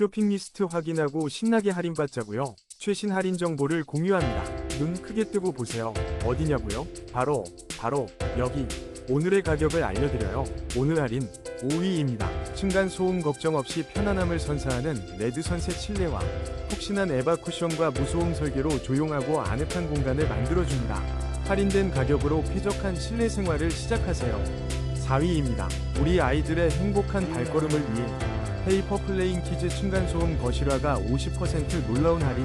쇼핑 리스트 확인하고 신나게 할인받자고요. 최신 할인 정보를 공유합니다. 눈 크게 뜨고 보세요. 어디냐고요? 바로 바로 여기. 오늘의 가격을 알려드려요. 오늘 할인 5위입니다. 층간 소음 걱정 없이 편안함을 선사하는 레드 선셋 실내화. 폭신한 에바 쿠션과 무소음 설계로 조용하고 아늑한 공간을 만들어줍니다. 할인된 가격으로 쾌적한 실내 생활을 시작하세요. 4위입니다. 우리 아이들의 행복한 발걸음을 위해 페이퍼 플레잉 키즈 층간소음 거실화가 50% 놀라운 할인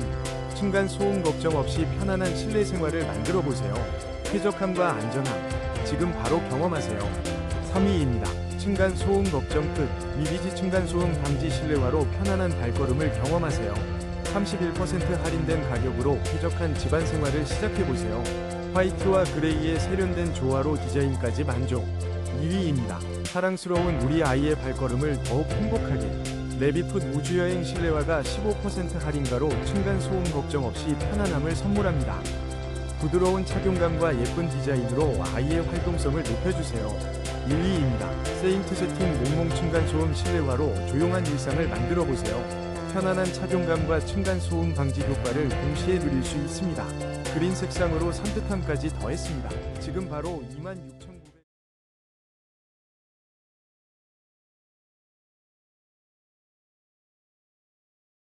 층간 소음 걱정 없이 편안한 실내 생활을 만들어 보세요. 쾌적함과 안전함 지금 바로 경험하세요. 3위입니다. 층간 소음 걱정 끝 미비지 층간 소음 방지 실내화로 편안한 발걸음을 경험하세요. 31% 할인된 가격으로 쾌적한 집안 생활을 시작해 보세요. 화이트와 그레이의 세련된 조화로 디자인까지 만족. 2위입니다. 사랑스러운 우리 아이의 발걸음을 더욱 행복하게. 레비풋 우주여행 실내화가 15% 할인가로 층간소음 걱정 없이 편안함을 선물합니다. 부드러운 착용감과 예쁜 디자인으로 아이의 활동성을 높여주세요. 1위입니다. 세인트 세팅 몽몽 층간소음 실내화로 조용한 일상을 만들어 보세요. 편안한 착용감과 층간소음 방지 효과를 동시에 누릴 수 있습니다. 그린 색상으로 산뜻함까지 더했습니다. 지금 바로 26,000원